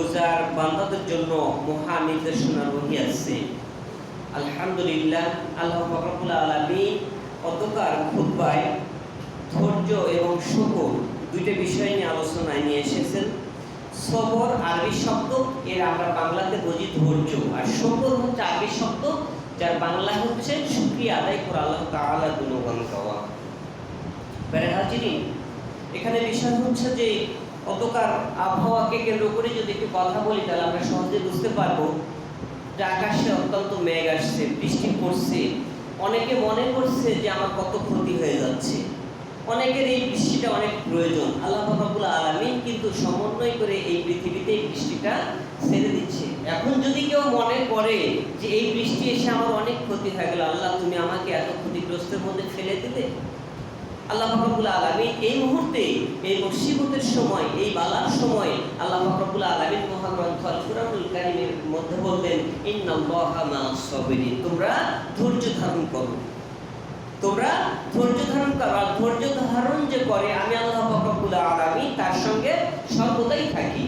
গুজার বান্দাদের জন্য মহা নির্দেশনা রহিয়াছে আলহামদুলিল্লাহ, আল্লাহ আলমী অতকার ধৈর্য এবং দুইটা বিষয় নিয়ে আলোচনায় নিয়ে এসেছেন। সবর, আরবি শব্দ, এর আমরা বাংলাতে বুঝি ধৈর্য। আর শুকর হচ্ছে আরবি শব্দ, যার বাংলা হচ্ছে শুক্রিয়া আদায় করে আল্লাহ গুণগান গাওয়া। এখানে বিষয় হচ্ছে যে অতকার আবহাওয়াকে কেন্দ্র করে যদি একটু কথা বলি, তাহলে আমরা সহজে বুঝতে পারব যে আকাশে অত্যন্ত মেঘ আসছে, বৃষ্টি পড়ছে। অনেকে মনে করছে যে আমার কত ক্ষতি হয়ে যাচ্ছে। অনেকের এই বৃষ্টিটা অনেক প্রয়োজন। আল্লাহ বাবাবুল আলমিন কিন্তু সমন্বয় করে এই পৃথিবীতে এই বৃষ্টিটা ছেড়ে দিচ্ছে। এখন যদি কেউ মনে করে যে এই বৃষ্টি এসে আমার অনেক ক্ষতি হয়ে গেল, আল্লাহ তুমি আমাকে এত ক্ষতিগ্রস্তের মধ্যে ফেলে দিলে? আল্লাহ আলমী এই মুহূর্তে, এই মুসিবতের সময়, এই বালার সময় আল্লাহ আলমীর মহাগ্রন্থ কারীমের মধ্যে বললেন তোমরা ধৈর্য ধারণ করো। তোমরা ধৈর্য ধারণ করো। আর ধৈর্য ধারণ যে করে, আমি আল্লাহ ফাকরুল আলমী তার সঙ্গে সর্বদাই থাকি।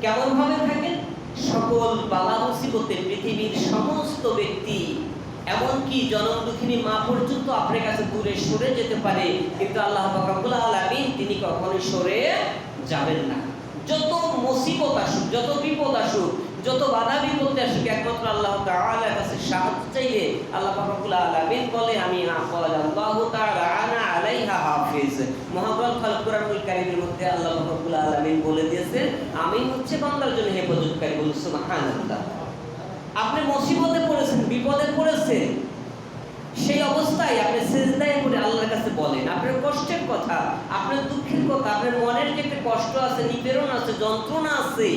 কেমন ভাবে থাকেন? সকল বালা মুসিবতে পৃথিবীর সমস্ত ব্যক্তি এমনকি জনম দুঃখিনী মা পর্যন্ত আপনার কাছে দূরে সরে যেতে পারে, কিন্তু আল্লাহ রব্বুল আলামিন তিনি কখনোই সরে যাবেন না। যত মুসিবত আসুক, যত বিপদ আসুক, যত বাধা বিপত্তি আসুক, একমাত্র আল্লাহ তাআলার কাছে সাহায্য চাইলে আল্লাহ রব্বুল আলামিন বলে, আমি আল্লাহু তাআলা আলাইহা হাফিজ। মহাগ্রন্থ আল কুরআনুল কারীমের মধ্যে আল্লাহ রব্বুল আলামিন বলে দিয়েছেন, আমি হচ্ছে বান্দার জন্য হেফাজতকারী বলুন সুবহানাল্লাহ। আপনি মুসিবতে পড়েছেন, বিপদে পড়েছেন, সেই অবস্থায় আপনি সেজদায় করে আল্লাহর কাছে বলেন। আপনার কষ্টের কথা, আপনার দুঃখের কথা, আপনার মনের যে একটা কষ্ট আছে, নিপীড়ন আছে, যন্ত্রণা আছে,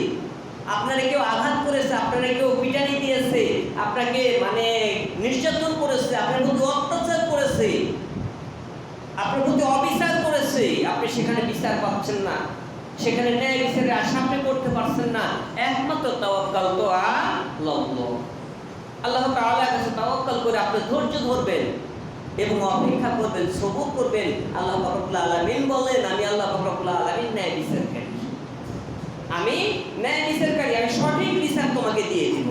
আপনারা কেউ আঘাত করেছে, আপনারা কেউ পিটানি দিয়েছে, আপনাকে মানে নির্যাতন করেছে, আপনার প্রতি অত্যাচার করেছে, আপনার প্রতি অবিচার করেছে, আপনি সেখানে বিচার পাচ্ছেন না। সেখানে ন্যায় বিচারের আশা আপনি করতে পারছেন না। একমাত্র তাওয়াক্কাল তো আল্লাহ তাআলার কাছে তাওয়াক্কাল করে আপনি ধৈর্য ধরবেন এবং অপেক্ষা করবেন, সবুর করবেন। আল্লাহ রব্বুল আলামিন বলেন, আমি আল্লাহ রব্বুল আলামিন ন্যায় বিচারকারী। আমি ন্যায় বিচারকারী, আমি সঠিক বিচার তোমাকে দিয়ে দিব।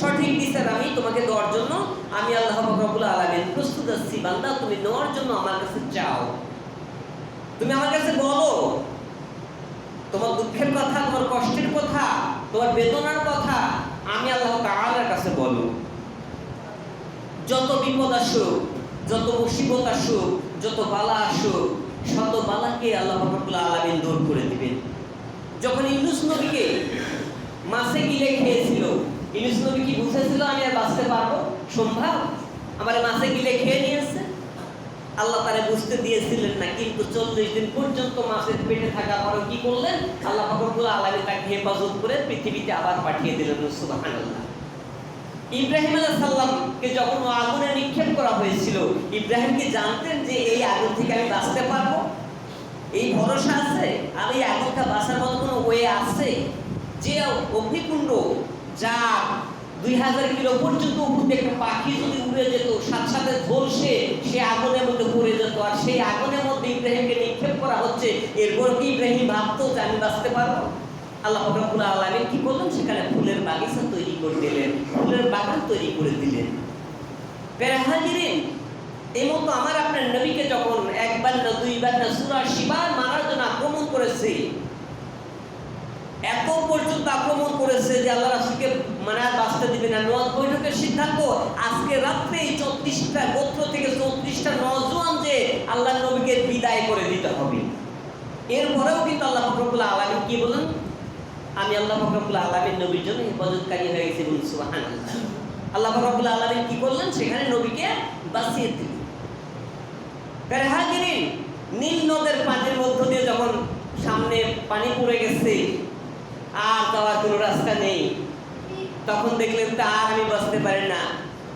সঠিক বিচার আমি তোমাকে দেওয়ার জন্য, আমি আল্লাহ রব্বুল আলামিন প্রস্তুত আছি। বান্দা, তুমি নেওয়ার জন্য আমার কাছে চাও। তুমি আমার কাছে বলো, তোমার দুঃখের কথা, তোমার কষ্টের কথা, তোমার বেদনার কথা আমি আল্লাহ তাআলার কাছে বলো যত বিপদ আসুক, যত মুসিবত আসুক, যত বালা আসুক, শত বালাকে আল্লাহ রব্বুল আলামিন দূর করে দিবেন। যখন ইউনুস নবীকে মাছে গিলে খেয়েছিল, ইউনুস নবী কি বুঝেছিল আমি আর বাঁচতে পারব? সম্ভব আমার মাছে গিলে খেয়ে নিয়েছে। আল্লাহ তারে বুঝতে দিয়েছিলেন না, কিন্তু চল্লিশ দিন পর্যন্ত মাছের পেটে থাকা পরে কি করলেন? আল্লাহ ফকরুল আলমী তাকে হেফাজত করে পৃথিবীতে আবার পাঠিয়ে দিলেন, সুবহানাল্লাহ। ইব্রাহিম আলাহ সাল্লামকে যখন আগুনে নিক্ষেপ করা হয়েছিল ইব্রাহিম কি জানতেন যে এই আগুন থেকে আমি বাঁচতে পারব? এই ভরসা আছে? আর এই আগুনটা বাঁচার মতো কোনো ওয়ে আছে? যে অগ্নিকুণ্ড যা দুই হাজার কিলো পর্যন্ত উপর একটা পাখি যদি উড়ে যেত সাথে সাথে ঝলসে সে আগুনের মধ্যে পড়ে যেত। আর সেই আগুনের মধ্যে ইব্রাহিমকে নিক্ষেপ করা হচ্ছে। এরপর কি ইব্রাহিম ভাবতো যে আমি বাঁচতে পারব। আল্লাহ রব্বুল আলামিন কি করলেন? সেখানে ফুলের বাগিচা তৈরি করে দিলেন, ফুলের বাগান তৈরি করে দিলেন। পেরাহাজিরিন এই মতো আমার আপনার নবীকে যখন একবার না, দুইবার না, সুরা শিবার মারার জন্য আক্রমণ করেছে এত পর্যন্ত আক্রমণ করেছে যে আল্লাহ রাসুলকে মানে আর বাঁচতে দিবে না। নজ বৈঠকের সিদ্ধান্ত, আজকে রাত্রে চৌত্রিশটা গোত্র থেকে চৌত্রিশটা নজওয়ান যে আল্লাহ নবীকে বিদায় করে দিতে হবে। এরপরেও কিন্তু আল্লাহ ফকরবুল্লাহ আলমী কি বলেন? আমি আল্লাহ ফকরবুল্লাহ আলমীর নবীর জন্য হেফাজতকারী হয়ে গেছি বলুন সুবাহান আল্লাহ ফকরবুল্লাহ আলমী কি করলেন? সেখানে নবীকে বাঁচিয়ে দিলেন। পেরহাগিরিন নীল নদের পানির মধ্য দিয়ে যখন সামনে পানি পড়ে গেছে আর যাওয়ার কোনো রাস্তা নেই। তখন দেখলেন তা আর আমি বাঁচতে পারি না।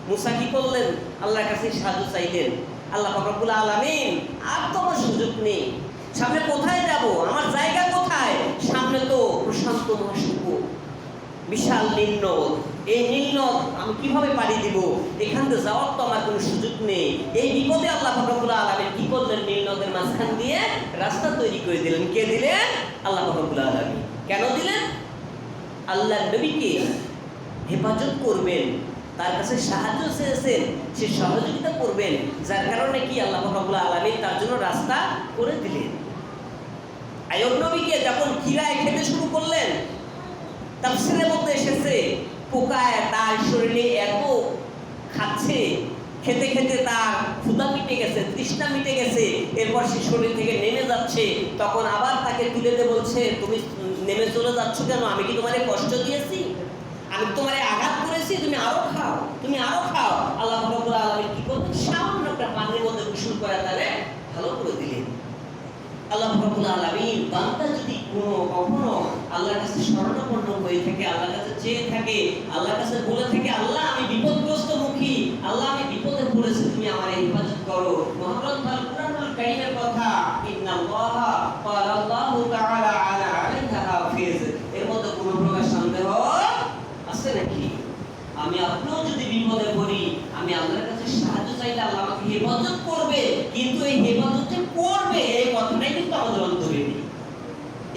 মুসা কি করলেন? আল্লাহর কাছে সাহায্য চাইলেন। আল্লাহ ফকরবুল আলমিন, আর তো আমার সুযোগ নেই। সামনে কোথায় যাব? আমার জায়গা কোথায়? সামনে তো প্রশান্ত মহাসাগর বিশাল নীলনদ এই নীলনদ আমি কীভাবে পাড়ি দিব? এখান থেকে যাওয়ার তো আমার কোনো সুযোগ নেই। এই বিপদে আল্লাহ ফকরবুল আলমিন কি করলেন? নীলনদের মাঝখান দিয়ে রাস্তা তৈরি করে দিলেন। কে দিলেন? আল্লাহ ফকরবুল আলমিন। কেন দিলেন? আল্লাহ নবীকে হেফাজত করবেন, তার কাছে সাহায্য চেয়েছেন, সে সহযোগিতা করবেন, যার কারণে কি আল্লাহ রব্বুল আলমিন তার জন্য রাস্তা করে দিলেন। আয়ব নবীকে যখন কিরায় খেতে শুরু করলেন, তাফসিরের মধ্যে এসেছে, পোকায় তার শরীরে এত খাচ্ছে, খেতে খেতে তার ক্ষুধা মিটে গেছে, তৃষ্ণা মিটে গেছে, এরপর সে শরীর থেকে নেমে যাচ্ছে, তখন আবার তাকে তুলে দিয়ে বলছে, তুমি নেমে চলে যাচ্ছ কেন? আমি কি তোমারে কষ্ট দিয়েছি? আমি তোমারে আঘাত করেছি? তুমি আরও খাও, তুমি আরও খাও। আল্লাহ কি করলেন? সামান্য একটা পানির মধ্যে গোসল করে তাহলে ভালো করে দিলেন। আল্লাহ বান্দা যদি কোনো কখনো আল্লাহর কাছে শরণাপন্ন হয়ে থাকে, আল্লাহর কাছে চেয়ে থাকে, আল্লাহর কাছে বলে থাকে, আল্লাহ, আমি বিপদগ্রস্ত মুখী, আল্লাহ, আমি বিপদে পড়েছি, তুমি আমার হেফাজত করো। মহাগ্রন্থ আল কুরআনুল কারীমের কথা, ইন্নাল্লাহা ক্বালা আল্লাহু তাআলা আলা আলাইহা হাফিজ এর মধ্যে কোনো প্রকার সন্দেহ আছে নাকি আমি আপনিও যদি বিপদে পড়ি আমি আল্লাহর কাছে সাহায্য চাইলে আল্লাহ আমাকে হেফাজত করবে কিন্তু এই হেফাজত যে করবে এই কথাটাই কিন্তু আমাদের অন্তরে নেই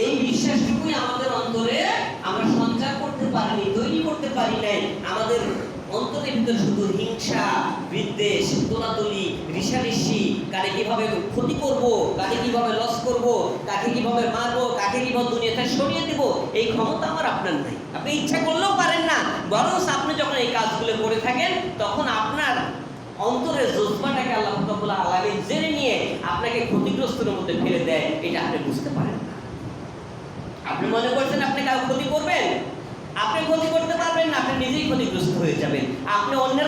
এই বিশ্বাসটুকুই আমাদের অন্তরে আমরা সঞ্চার করতে পারিনি তৈরি করতে পারি নাই আমাদের ভিতরে শুধু হিংসা, বিদ্বেষ, তোলাতুলি রিসারিসি কাকে কীভাবে ক্ষতি করব, কাকে কীভাবে লস করব, কাকে কীভাবে মারবো, কাকে কীভাবে দুনিয়াতে সরিয়ে দেব, এই ক্ষমতা আমার আপনার নাই। আপনি ইচ্ছা করলেও পারেন না। বরং আপনি যখন এই কাজগুলো করে থাকেন, তখন আপনার অন্তরের জজবাটাকে আল্লাহ রব্বুল আলামিন জেনে নিয়ে আপনাকে ক্ষতিগ্রস্তের মধ্যে ফেলে দেয়, এটা আপনি বুঝতে পারেন না। আপনি মনে করছেন আপনি কাউ ক্ষতি করবেন আপনি ক্ষতি করতে পারবেন না আপনি নিজেই ক্ষতিগ্রস্ত হয়ে যাবেন আপনি অন্যের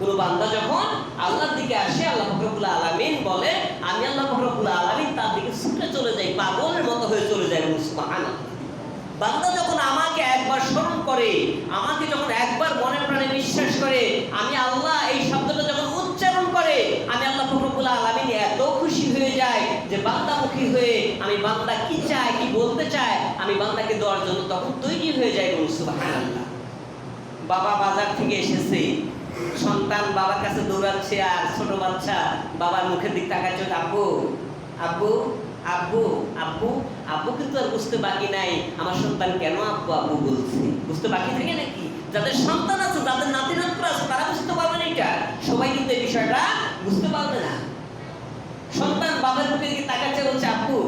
কোন বান্দা যখন আল্লাহর দিকে আসে, আল্লাহ ফখরুল আলামিন বলে, আমি আল্লাহ ফখরুল আলামিন তার দিকে ছুটে চলে যাই, পাগলের মতো হয়ে চলে যাই সুবহানাল্লাহ। বান্দা যখন আমাকে একবার স্মরণ করে, আমাকে যখন একবার মনে প্রাণে বিশ্বাস করে, আমি আল্লাহ এই শব্দটা যখন উচ্চারণ করে, আমি আল্লাহ ফখরুল আলামিন এত খুশি হয়ে যায় যে বান্দামুখী হয়ে আমি বান্দা কি চায়, কি বলতে চায়, আমি বান্দাকে দেওয়ার জন্য তখন তৈরি হয়ে যায় সুবহানাল্লাহ। বাবা বাজার থেকে এসেছে সন্তান বাবার কাছে দৌড়াচ্ছে আর ছোট বাচ্চা বাবার মুখের দিক তাকাচ্ছে আব্বু আব্বু আব্বু আব্বু আব্বু কিন্তু আর বুঝতে বাকি নাই। আমার সন্তান কেন আব্বু আব্বু বলছে? বুঝতে বাকি থাকে নাকি? যাদের সন্তান আছে, যাদের নাতি নাতরা আছে, তারা বুঝতে পারবে না এটা। সবাই কিন্তু এই বিষয়টা বুঝতে পারবে না। সন্তান বাবার মুখে দিকে তাকাচ্ছে, বলছে, আব্বু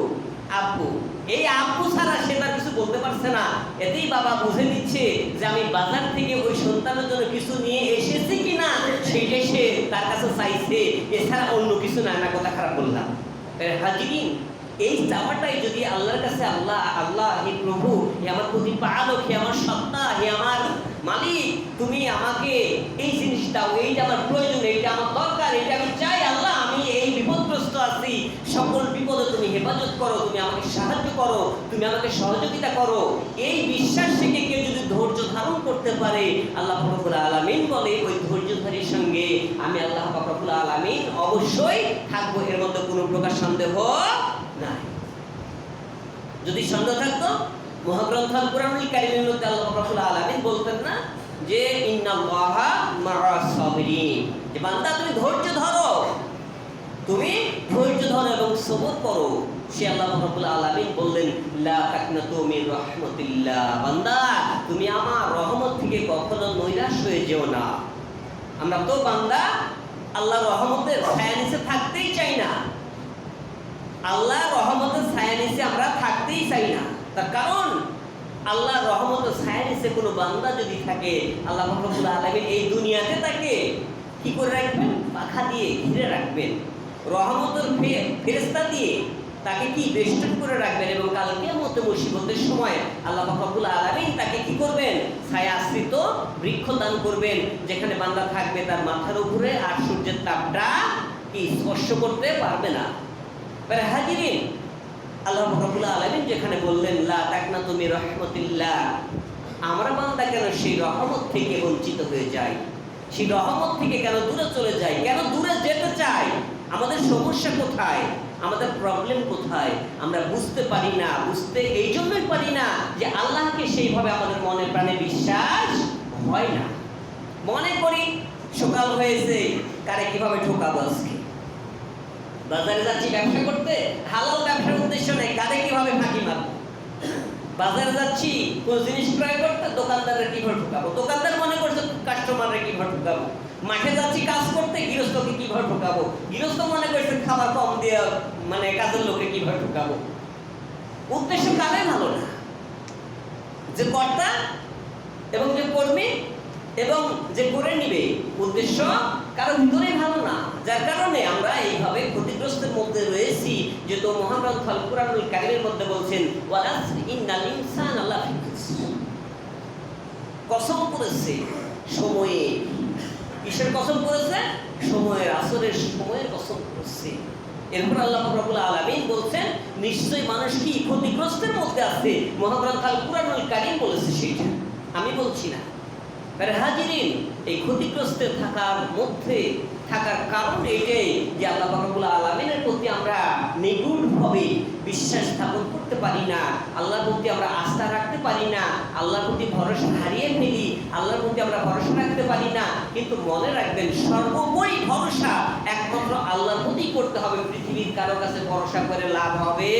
আব্বু এই আব্বু ছাড়া সে তার কিছু বলতে পারছে না। এতেই বাবা বুঝে নিচ্ছে যে আমি বাজার থেকে ওই সন্তানের জন্য কিছু নিয়ে এসেছি কিনা সেইটাই সে তার কাছে চাইছে। এছাড়া অন্য কিছু না না, কথা খারাপ বললাম। হাজিরিন, এই চাওয়াটাই যদি আল্লাহর কাছে আল্লাহ আল্লাহ, হে প্রভু, হে আমার প্রতিপালক, হে আমার সত্তা, হে আমার মালিক, তুমি আমাকে এই জিনিস দাও এইটা আমার প্রয়োজন এইটা আমার দরকার এটা আমি চাই আল্লাহ আমি এই বিপদগ্রস্ত আছি সকল বিপদে তুমি হেফাজত করো, তুমি আমাকে সাহায্য করো, তুমি আমাকে সহযোগিতা করো। এই বিশ্বাস থেকে কেউ যদি ধৈর্য ধারণ করতে পারে, আল্লাহ ফখরুল আলমিন বলে, ওই ধৈর্যধারীর সঙ্গে আমি আল্লাহ ফখরুল আলমিন অবশ্যই থাকব। এর মধ্যে কোনো প্রকার সন্দেহ নাই। যদি সন্দেহ থাকতো মহাগ্রন্থ কুরআনুল কারীমের মধ্যে আল্লাহ রাব্বুল আলামিন বলতেন না যে, ইন্নাল্লাহা যে বান্দা, তুমি ধৈর্য ধরো। তুমি ধৈর্য ধরো এবং সবর করো। সে আল্লাহ রাব্বুল আলামিন বললেন, লা তাকনাতু মির রাহমাতিল্লাহ বান্দা, তুমি আমার রহমত থেকে কখনো নৈরাশ হয়ে যেও না। আমরা তো বান্দা আল্লাহর রহমতের ছায়া নিচে থাকতেই চাই না। আল্লাহ রহমতের ছায়া নিচে আমরা থাকতেই চাই না। তার কারণ আল্লাহ রহমতের ছায়া নিচে কোনো বান্দা যদি থাকে, আল্লাহ রহমতুল আলমিন এই দুনিয়াতে তাকে কি করে রাখবেন? পাখা দিয়ে ঘিরে রাখবেন। রহমতের ফেরেস্তা দিয়ে তাকে কি বেষ্টন করে রাখবেন এবং কালকে মতো মুসিবতের সময় আল্লাহ রহমতুল আলমিন তাকে কি করবেন? ছায়া আশ্রিত বৃক্ষ দান করবেন, যেখানে বান্দা থাকবে তার মাথার উপরে আর সূর্যের তাপটা কি স্পর্শ করতে পারবে না। হাজিরিন, আল্লাহ রাব্বুল আলামিন যেখানে বললেন, লা তাকনাতু মির রাহমাতিল্লাহ আমরা বান্দা কেন সেই রহমত থেকে বঞ্চিত হয়ে যাই? সেই রহমত থেকে কেন দূরে চলে যাই? কেন দূরে যেতে চাই? আমাদের সমস্যা কোথায়? আমাদের প্রবলেম কোথায়? আমরা বুঝতে পারি না। বুঝতে এই জন্যই পারি না যে আল্লাহকে সেইভাবে আমাদের মনে প্রাণে বিশ্বাস হয় না। মনে করি, সকাল হয়েছে, কারে কীভাবে ঠোকাবো আজকে? বাজারে যাচ্ছি ব্যবসা করতে? হালাল ব্যবসার উদ্দেশ্য নেই, কারে কীভাবে ফাঁকি মারবো? বাজারে যাচ্ছি, কোন জিনিস ক্রয় করতে দোকানদারের কীভাবে ঢুকাবো দোকানদার মনে করছে কাস্টমারের কীভাবে ঢুকাবো মাঠে যাচ্ছি কাজ করতে, গৃহস্থকে কীভাবে ঢুকাবো গৃহস্থ মনে করছে খাবার কম দিয়ে মানে কাজের লোকে কীভাবে ঢুকাবো উদ্দেশ্য কারে ভালো না। যে কর্তা এবং যে কর্মী এবং যে করে নিবে, উদ্দেশ্য কারও ভিতরেই ভালো না। যার কারণে আমরা এইভাবে ক্ষতিগ্রস্তের মধ্যে রয়েছি, যে তো মহাগ্রন্থ কুরআনুল কারীমের মধ্যে বলছেন ওয়ালাস ইন্নাল ইনসানা খুসর। কসম করেছে সময়ে। কিসের কসম করেছে সময়ের আসরের সময়ের কসম করেছে এরপর আল্লাহ রাব্বুল আলামিন বলছেন, নিশ্চয়ই মানুষ কি ক্ষতিগ্রস্তের মধ্যে আছে? মহাগ্রন্থ আল কুরআনুল কারীম বলেছে সেইটা। আমি বলছি না। হাজিরিন, এই ক্ষতিগ্রস্তের থাকার মধ্যে, থাকার কারণ এটাই যে আল্লাহ রব্বুল আলমিনের প্রতি আমরা নিগুড়ভাবে বিশ্বাস স্থাপন করতে পারি না, আল্লাহর প্রতি আমরা আস্থা রাখতে পারি না, আল্লাহর প্রতি ভরসা হারিয়ে ফেলি, আল্লাহর প্রতি আমরা ভরসা রাখতে পারি না, কিন্তু মনে রাখবেন সর্বোপরি ভরসা একমাত্র আল্লাহর প্রতি করতে হবে, পৃথিবীর কারও কাছে ভরসা করে লাভ হবে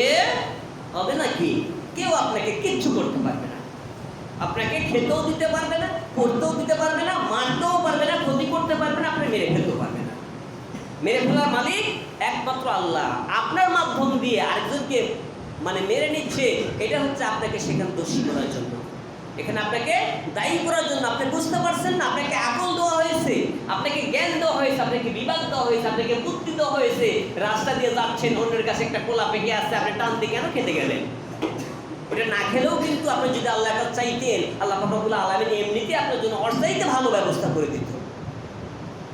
হবে নাকি কেউ আপনাকে কিচ্ছু করতে পারবে আপনাকে খেতেও দিতে পারবে না পড়তেও দিতে পারবে না, মারতেও পারবে না, ক্ষতি করতে পারবে না, আপনি মেরে ফেলতেও পারবে না। মেরে ফেলার মালিক একমাত্র আল্লাহ। আপনার মাধ্যম দিয়ে আরেকজনকে মানে মেরে নিচ্ছে, এটা হচ্ছে আপনাকে সেখানে দোষী করার জন্য। এখানে আপনাকে দায়ী করার জন্য আপনি বুঝতে পারছেন না, আপনাকে আকল দেওয়া হয়েছে, আপনাকে জ্ঞান দেওয়া হয়েছে, আপনাকে বিভাগ দেওয়া হয়েছে, আপনাকে বুদ্ধি দেওয়া হয়েছে। রাস্তা দিয়ে যাচ্ছেন, অন্যের কাছে একটা কোলা পেকে আসছে, আপনি টান দিয়ে কেন খেতে গেলেন? ওটা না খেলেও কিন্তু আপনি যদি আল্লাহ কাছে চাইতেন, আল্লাহ ফকরবুল্লাহ আলমিন এমনিতে আপনার জন্য অর্থাইতে ভালো ব্যবস্থা করে দিত।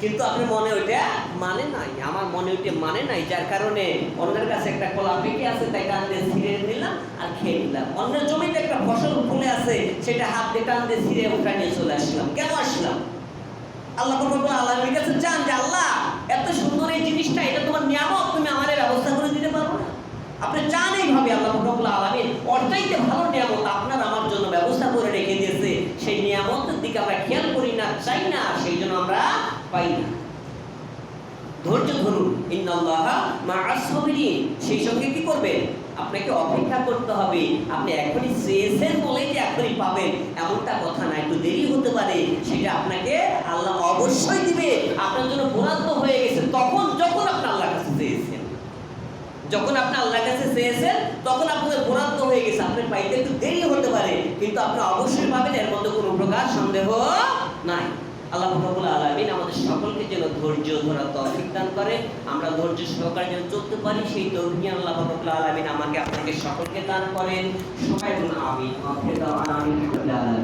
কিন্তু আপনি মনে ওইটা মানে নাই, আমার মনে ওইটা মানে নাই, যার কারণে অন্যের কাছে একটা কলা পেকে আছে, তাই টান দিয়ে ছিঁড়ে নিলাম আর খেয়ে নিলাম। অন্যের জমিতে একটা ফসল ফুলে আছে, সেটা হাত দিয়ে টান দিয়ে ছিঁড়ে উঠা নিয়ে চলে আসলাম। কেন আসলাম? আল্লাহ আলমীর কাছে চান যে, আল্লাহ, এত সুন্দর এই জিনিসটা, এটা তোমার নিয়ামক তুমি আমার ব্যবস্থা করে দিতে পারব না আপনি চান এইভাবে আল্লাহ রব্বুল আলামিন অর্থাইতে ভালো নিয়ামত আপনার আমার জন্য ব্যবস্থা করে রেখে দিয়েছে। সেই নিয়ামতের দিকে আমরা খেয়াল করি না, চাই না, সেই জন্য আমরা পাই না। ধৈর্য ধরুন। ইন্নাল্লাহা মা'আস সাবিরিন। সেই সঙ্গে কি করবেন? আপনাকে অপেক্ষা করতে হবে। আপনি এখনই চেয়েছেন বলেই যে এখনই পাবেন, এমনটা কথা না। একটু দেরি হতে পারে। সেটা আপনাকে আল্লাহ অবশ্যই দিবে। আপনার জন্য বরাদ্দ হয়ে গেছে তখন যখন আপনি আল্লাহর কাছে চেয়েছেন যখন আপনি আল্লাহর কাছে চেয়েছেন, তখন আপনাদের বরাদ্দ হয়ে গেছে। আপনার পাইতে একটু দেরি হতে পারে, কিন্তু আপনি অবশ্যই পাবেন, এর মধ্যে কোনো প্রকার সন্দেহ নাই। আল্লাহ রব্বুল আলামিন আমাদের সকলকে যেন ধৈর্য ধরার তৌফিক দান করে। আমরা ধৈর্য সহকারে যেন চলতে পারি, সেই তৌফিক আল্লাহ রব্বুল আলামিন আমাকে আপনাকে সকলকে দান করেন। সবাই আমিন। আমিন।